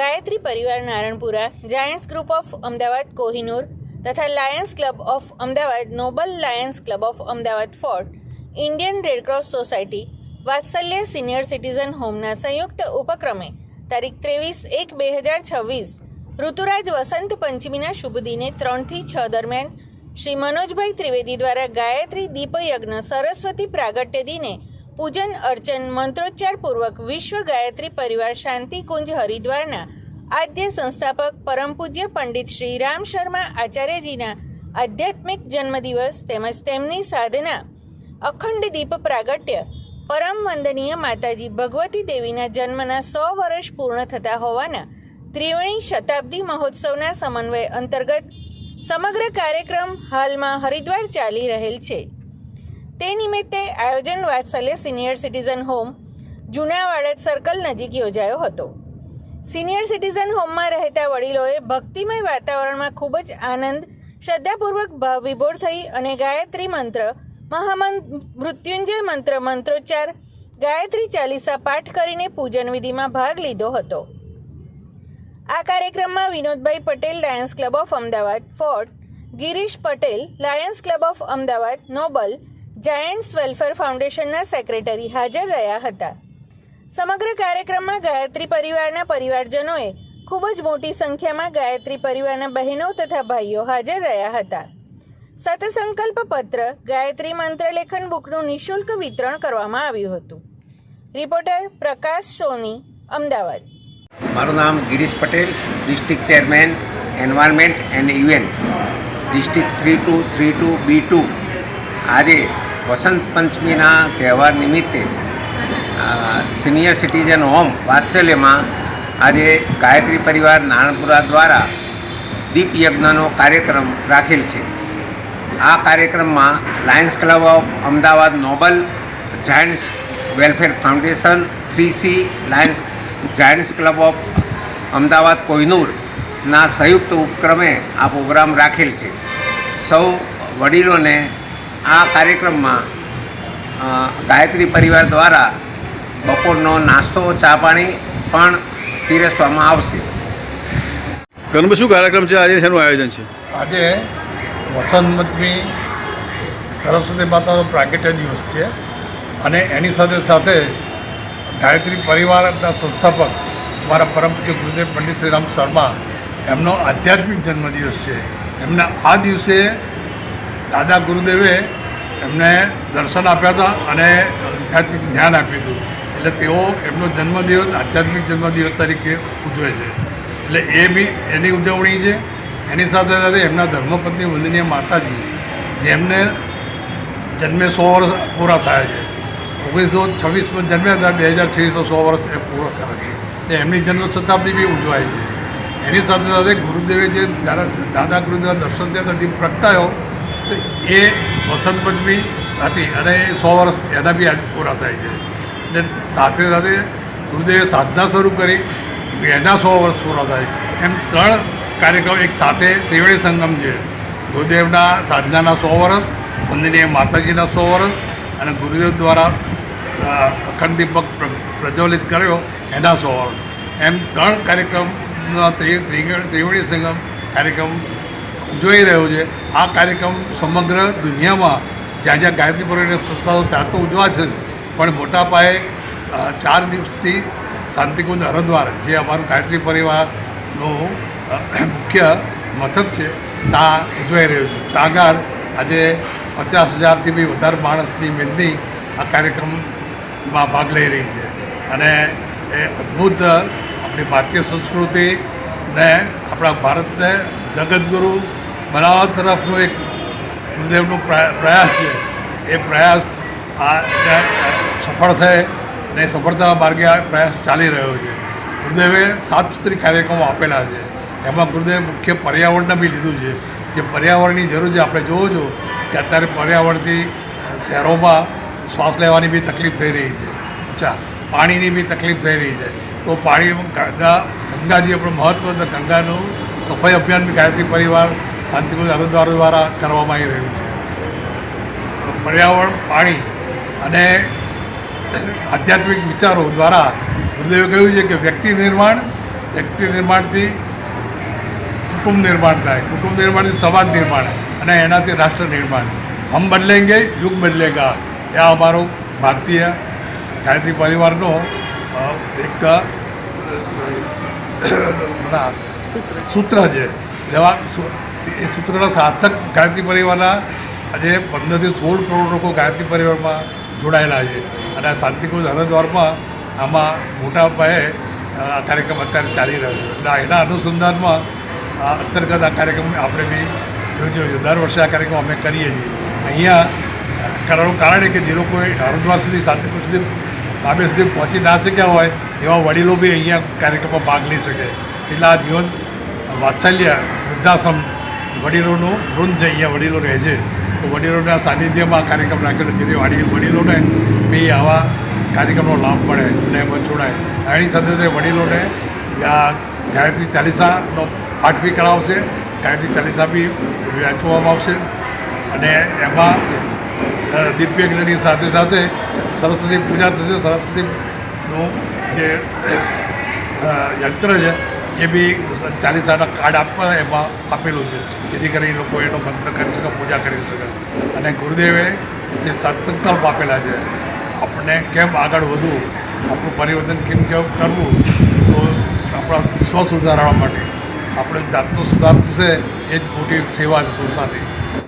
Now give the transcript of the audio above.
Gayatri Parivar Naranpura Giants Group of Ahmedabad, Kohinoor તથા Lions Club of Ahmedabad Noble Lions Club of Ahmedabad Fort Indian Red Cross Society Vatsalya Senior Citizen હોમના સંયુક્ત ઉપક્રમે તારીખ ત્રેવીસ એક બે હજાર છવ્વીસ, ઋતુરાજ વસંત પંચમીના શુભ દિને ત્રણથી છ દરમિયાન શ્રી મનોજભાઈ ત્રિવેદી દ્વારા ગાયત્રી દીપયજ્ઞ સરસ્વતી પ્રાગટ્ય દિને પૂજન અર્ચન મંત્રોચ્ચારપૂર્વક વિશ્વ ગાયત્રી પરિવાર શાંતિ કુંજ હરિદ્વારના આદ્ય સંસ્થાપક પરમ પૂજ્ય પંડિત શ્રી રામ શર્મા આચાર્યજીના આધ્યાત્મિક જન્મદિવસ તેમજ તેમની સાધના અખંડ દીપ પ્રાગટ્ય પરમ વંદનીય માતાજી ભગવતી દેવીના જન્મના સો વર્ષ પૂર્ણ થતા હોવાના ત્રિવેણી શતાબ્દી મહોત્સવના સમન્વય અંતર્ગત સમગ્ર કાર્યક્રમ હાલમાં હરિદ્વાર ચાલી રહેલ છે. તે નિમિત્તે આયોજન વાત્સલ્ય સિનિયર સિટીઝન હોમ જૂના વાડદ સર્કલ નજીક યોજાયો હતો. સિનિયર સિટીઝન હોમમાં રહેતા વડીલોએ ભક્તિમય વાતાવરણમાં ખૂબ જ આનંદ, શ્રદ્ધાપૂર્વક ભાવ વિભોર થઈ અને ગાયત્રી મંત્ર મહામંત્ર મૃત્યુંજય મંત્ર, મંત્રોચ્ચાર, ગાયત્રી ચાલીસા પાઠ કરીને પૂજન વિધિમાં ભાગ લીધો હતો. આ કાર્યક્રમમાં Vinodbhai Patel Lions Club of Ahmedabad Fort Girish Patel Lions Club of Ahmedabad Noble Giants Welfare ફાઉન્ડેશનના સેક્રેટરી હાજર રહ્યા હતા. સમગ્ર કાર્યક્રમમાં ગાયત્રી પરિવારના પરિવારજનોએ ખૂબ જ મોટી સંખ્યામાં ગાયત્રી પરિવારના બહેનો તથા ભાઈઓ હાજર રહ્યા હતા. સતસંકલ્પ પત્ર, ગાયત્રી મંત્રલેખન બુકનું નિઃશુલ્ક વિતરણ કરવામાં આવ્યું હતું. રિપોર્ટર પ્રકાશ સોની, અમદાવાદ. મારું નામ Girish Patel, district chairman, environment and event district three two three two B two. આજે વસંત પંચમીના તહેવાર નિમિત્તે સિનિયર સિટીઝન હોમ વાત્સલ્યમાં આજે ગાયત્રી પરિવાર નારણપુરા દ્વારા દીપ યજ્ઞનો કાર્યક્રમ રાખેલ છે. આ કાર્યક્રમમાં Lions Club of Ahmedabad Noble Giants Welfare Foundation three C Lions Giants Club of Ahmedabad કોહિનૂરના સંયુક્ત ઉપક્રમે આ પ્રોગ્રામ રાખેલ છે. સૌ વડીલોને આ કાર્યક્રમમાં ગાયત્રી પરિવાર દ્વારા બપોરનો નાસ્તો ચા પાણી પણ પીરસવામાં આવશે. ઘણું શું કાર્યક્રમ છે? આજે શેનું આયોજન છે? આજે વસંત પંચમી સરસ્વતી માતાનો પ્રાગટ્ય દિવસ છે અને એની સાથે સાથે ગાયત્રી પરિવારના સંસ્થાપક મારા પરમ પૂજ્ય ગુરુદેવ પંડિત શ્રી રામ શર્મા એમનો આધ્યાત્મિક જન્મદિવસ છે. એમના આ દિવસે દાદા ગુરુદેવે એમને દર્શન આપ્યા હતા અને આધ્યાત્મિક જ્ઞાન આપ્યું હતું. એટલે તેઓ એમનો જન્મદિવસ, આધ્યાત્મિક જન્મદિવસ તરીકે ઉજવે છે. એટલે એ બી એની ઉજવણી છે. એની સાથે સાથે એમના ધર્મપત્ની વંદનીય માતાજી, જેમને જન્મે સો વર્ષ પૂરા થયા છે. ઓગણીસો છવ્વીસમાં જન્મ્યા હતા, બે હજાર છવ્વીસમાં સો વર્ષ એ પૂરો કરે છે. એટલે એમની જન્મ શતાબ્દી બી ઉજવાય છે. એની સાથે સાથે ગુરુદેવે જે જ્યારે દાદા ગુરુદેવ દર્શન થયા હતા પ્રગટાયો એ વસંત પંચમી હતી અને એ સો વર્ષ એના બી આજે પૂરા થાય છે. એટલે સાથે સાથે ગુરુદેવે સાધના શરૂ કરી એના સો વર્ષ પૂરા થાય. એમ ત્રણ કાર્યક્રમ, એક સાથે ત્રિવેણી સંગમ છે. ગુરુદેવના સાધનાના સો વર્ષ મંદિરની માતાજીના સો વર્ષ અને ગુરુદેવ દ્વારા અખંડ દીપક પ્રજ્વલિત કર્યો એના સો વર્ષ. એમ ત્રણ કાર્યક્રમના ત્રિ- ત્રિ- ત્રિવેણી સંગમ કાર્યક્રમ ઉજવાઈ રહ્યો છે. આ કાર્યક્રમ સમગ્ર દુનિયામાં જ્યાં જ્યાં ગાયત્રી પરિવારની સંસ્થાઓ ત્યાં તો ઉજવા છે પણ મોટા પાયે ચાર દિવસથી શાંતિકુંજ હરદ્વાર, જે અમારું ગાયત્રી પરિવારનું મુખ્ય મથક છે, ત્યાં ઉજવાઈ રહ્યું છે. ત્યાં આગળ આજે પચાસ હજારથી બી વધારે માણસની મેદની આ કાર્યક્રમમાં ભાગ લઈ રહી છે. અને એ અદ્ભુત આપણી ભારતીય સંસ્કૃતિ ને આપણા ભારતને જગતગુરુ બનાવવા તરફનો એક ગુરુદેવનો પ્રયા- પ્રયાસ છે. એ પ્રયાસ આ સફળ થાય અને સફળતા માર્ગે આ પ્રયાસ ચાલી રહ્યો છે. ગુરુદેવે સાત સ્ત્રી કાર્યક્રમો આપેલા છે. એમાં ગુરુદેવે મુખ્ય પર્યાવરણને બી લીધું છે. જે પર્યાવરણની જરૂર છે આપણે જોવો છો કે અત્યારે પર્યાવરણથી શહેરોમાં શ્વાસ લેવાની બી તકલીફ થઈ રહી છે. અચ્છા, પાણીની બી તકલીફ થઈ રહી છે. તો પાણી ગંગા ગંગાજી આપણું મહત્ત્વ ગંગાનું સફાઈ અભિયાન બી ગાયત્રી પરિવાર શાંતિકુંજ હરિદ્વાર દ્વારા કરવામાં આવી રહ્યું છે પર્યાવરણ પાણી અને આધ્યાત્મિક વિચારો દ્વારા ગુરુદેવે કહ્યું છે કે વ્યક્તિ નિર્માણ વ્યક્તિ નિર્માણથી કુટુંબ નિર્માણ થાય કુટુંબ નિર્માણથી સમાજ નિર્માણ અને એનાથી રાષ્ટ્ર નિર્માણ હમ બદલેંગે યુગ બદલેગા એ અમારો ભારતીય ગાયત્રી પરિવારનો એક સૂત્ર છે એવા એ સૂત્રના સાર્થક ગાયત્રી પરિવારના આજે પંદરથી સોળ કરોડ લોકો ગાયત્રી પરિવારમાં જોડાયેલા છે. અને આ શાંતિકુંજ હરદ્વારમાં આમાં મોટા પાયે આ કાર્યક્રમ અત્યારે ચાલી રહ્યો છે. એટલે એના અનુસંધાનમાં આ અંતર્ગત આ કાર્યક્રમ આપણે બી યોજ્યો છે. દર વર્ષે આ કાર્યક્રમ અમે કરીએ છીએ. અહીંયા કરવાનું કારણ કે જે લોકોએ હરિદ્વાર સુધી, શાંતિકુંજ સુધી બાબે સુધી પહોંચી ના શક્યા હોય, એવા વડીલો બી અહીંયા કાર્યક્રમમાં ભાગ લઈ શકે. એટલે આ જીવન વાત્સલ્ય વૃદ્ધાશ્રમ વડીલોનું વૃંદ છે, અહીંયા વડીલો રહે છે. તો વડીલોના સાનિધ્યમાં આ કાર્યક્રમ રાખેલો જેથી વાડી વડીલોને બી આવા કાર્યક્રમનો લાભ મળે અને એમાં જોડાય. એની સાથે સાથે વડીલોને આ ગાયત્રી ચાલીસાનો પાઠ બી કરાવશે. ગાયત્રી ચાલીસા બી વહેંચવામાં આવશે. અને એમાં દિવ્યજ્ઞની સાથે સાથે સરસ્વતી પૂજા થશે. સરસ્વતીનું જે યંત્ર છે એ બી ચાલીસાના કાર્ડ આપવા એમાં આપેલું છે. જેથી કરીને લોકો એનો મંત્ર કરી શકે, પૂજા કરી શકે. અને ગુરુદેવે જે સત્સંકલ્પ આપેલા છે, આપણને કેમ આગળ વધવું, આપણું પરિવર્તન કેમ કેમ કરવું, તો આપણા સ્વ સુધારવા માટે. આપણે જાતનો સુધાર થશે, એ જ મોટી સેવા છે સંસ્થાની.